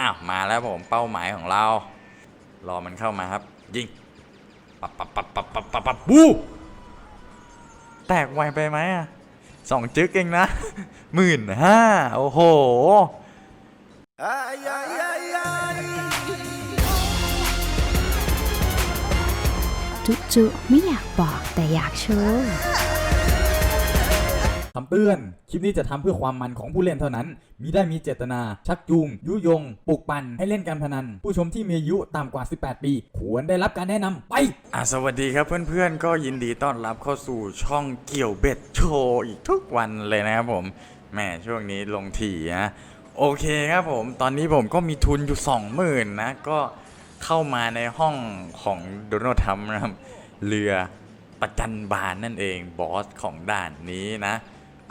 อ้าวมาแล้วผมเป้าหมายของเรา รอมันเข้ามาครับ ยิงปับปับปับปับปับปับปับบูแตกไวไปไหมอะสองจึ๊กเองนะหมื่นห้าโอ้โหจุจุไม่อยากบอกแต่อยากโชว์ คำเตือน คลิปนี้จะทำเพื่อความมันของผู้เล่นเท่านั้น มิได้มีเจตนา ชักจูง ยุยง ปลุกปั่น ให้เล่นการพนัน ผู้ชมที่มีอายุต่ำกว่า 18 ปี ควรได้รับการแนะนำไป อะสวัสดีครับเพื่อนๆ ก็ยินดีต้อนรับเข้าสู่ช่องเกี่ยวเบ็ดโชว์อีกทุกวันเลยนะครับผมแหมช่วงนี้ลงถี่นะ โอเคครับผม ตอนนี้ผมก็มีทุนอยู่ 20,000นะ ก็เข้ามาในห้องของโดนัลด์ทรัมป์นะครับ เรือประจันบานนั่นเองบอสของด่านนี้นะ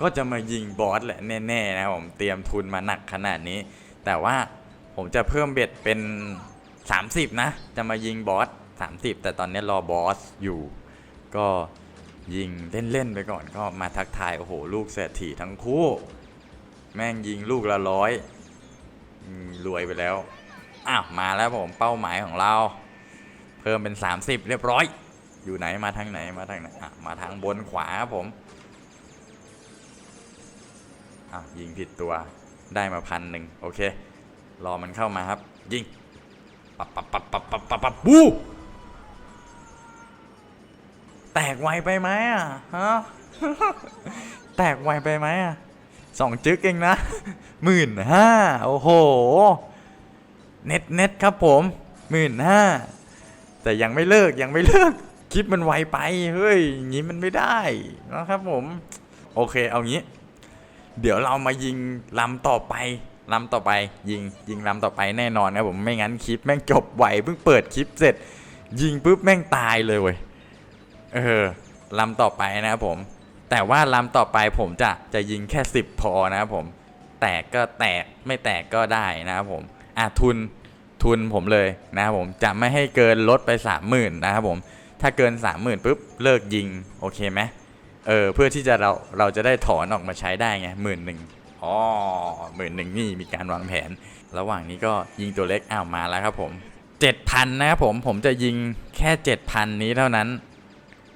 ก็จะมายิงบอสแหละแน่ๆนะผมเตรียมทุนมาหนักขนาดนี้ แต่ว่าผมจะเพิ่มเบ็ดเป็น 30 นะ จะมายิงบอส30 แต่ตอนนี้รอบอสอยู่ ก็ยิงเล่นๆไปก่อนก็มาทักทายโอ้โหลูกเศรษฐีทั้งคู่ แม่งยิงลูกละร้อยรวยไปแล้วอ้าวมาแล้วผมเป้าหมายของเรา เพิ่มเป็น 30 เรียบร้อย อยู่ไหนมาทางไหนมาทางไหนอะมาทางบนขวาครับผม อะยิงผิดตัวได้มาพันหนึ่งโอเค รอมันเข้ามาครับ ยิงปับปับปับปับปับปับปับบูแตกไวไปไหมอะฮะแตกไวไปไหมอะสองจึ๊กเองนะหมื่นห้าโอ้โห เน็ตเน็ตครับผมหมื่นห้าแต่ยังไม่เลิกยังไม่เลิกคลิปมันไวไป เฮ้ยอย่างนี้มันไม่ได้นะครับผม โอเคเอางี้ เดี๋ยวเรามายิงลำต่อไปลำต่อไป ยิงยิงลำต่อไปแน่นอนครับผมไม่งั้นคลิปแม่งจบไหวเพิ่งเปิดคลิปเสร็จ ยิงปุ๊บแม่งตายเลยเว้ยเออลำต่อไปนะครับผม แต่ว่าลำต่อไปผมจะจะยิงแค่ 10 พอนะครับผม แตกก็แตกไม่แตกก็ได้นะครับผมอะทุนทุนผมเลยนะครับผมจะไม่ให้เกินลดไป 30,000 นะครับผม ถ้าเกิน 30,000ปุ๊บเลิกยิงโอเคไหม เออเพื่อที่จะเราเราจะได้ถอนออกมาใช้ได้ไงหมื่นหนึ่งอ๋อหมื่นหนึ่งนี่มีการวางแผน ระหว่างนี้ก็ยิงตัวเล็กอ้าวมาแล้วครับผมเจ็ดพันนะครับผมผมจะยิงแค่เจ็ดพันนี้เท่านั้น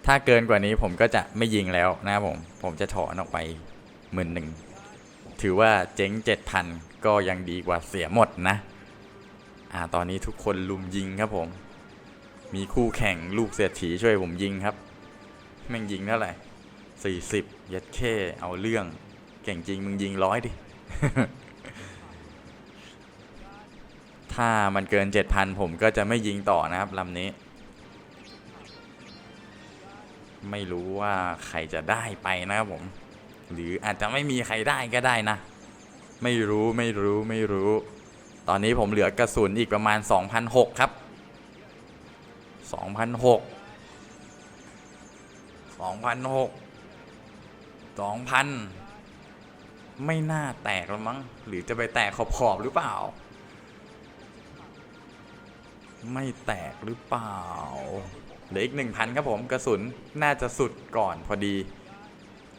ถ้าเกินกว่านี้ผมก็จะไม่ยิงแล้วนะครับผมผมจะถอนออกไปหมื่นหนึ่งถือว่าเจ๊งเจ็ดพันก็ยังดีกว่าเสียหมดนะ อ่าตอนนี้ทุกคนลุมยิงครับผม มีคู่แข่งลูกเศรษฐีช่วยผมยิงครับแม่งยิงเท่าไหร่ สี่สิบยัดเข้เอาเรื่อง เก่งจริง มึงยิงร้อยดิ ถ้ามันเกินเจ็ดพันผมก็จะไม่ยิงต่อนะครับลำนี้ ไม่รู้ว่าใครจะได้ไปนะครับผม หรืออาจจะไม่มีใครได้ก็ได้นะ ไม่รู้ไม่รู้ไม่รู้ ตอนนี้ผมเหลือกระสุนอีกประมาณ 2,006ครับ2,006 2,006 สองพันไม่น่าแตกแล้วมั้ง หรือจะไปแตกขอบขอบหรือเปล่า ไม่แตกหรือเปล่า เหลืออีกหนึ่งพันครับผมกระสุนน่าจะสุดก่อนพอดี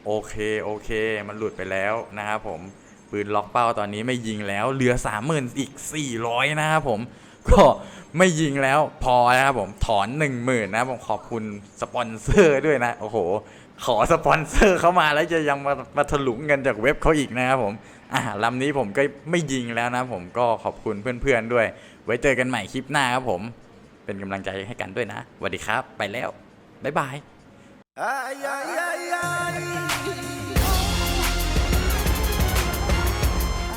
โอเคโอเค มันหลุดไปแล้วนะครับผมปืนล็อกเป้าตอนนี้ไม่ยิงแล้วเหลือ30,000อีก400นะครับผมก็ไม่ยิงแล้วพอนะครับผมถอน10,000นะครับผมขอบคุณสปอนเซอร์ด้วยนะ โอ้โห ขอสปอนเซอร์เข้ามาแล้วจะยังมามาถลุงเงินจากเว็บเขาอีกนะครับผม อ่าลำนี้ผมก็ไม่ยิงแล้วนะผมก็ขอบคุณเพื่อนๆด้วย ไว้เจอกันใหม่คลิปหน้าครับผม เป็นกำลังใจให้กันด้วยนะสวัสดีครับไปแล้ว บ๊ายบาย Ay, ay, ay, ay.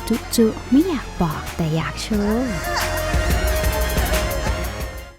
จุจุไม่อยากบอกแต่อยากโชว์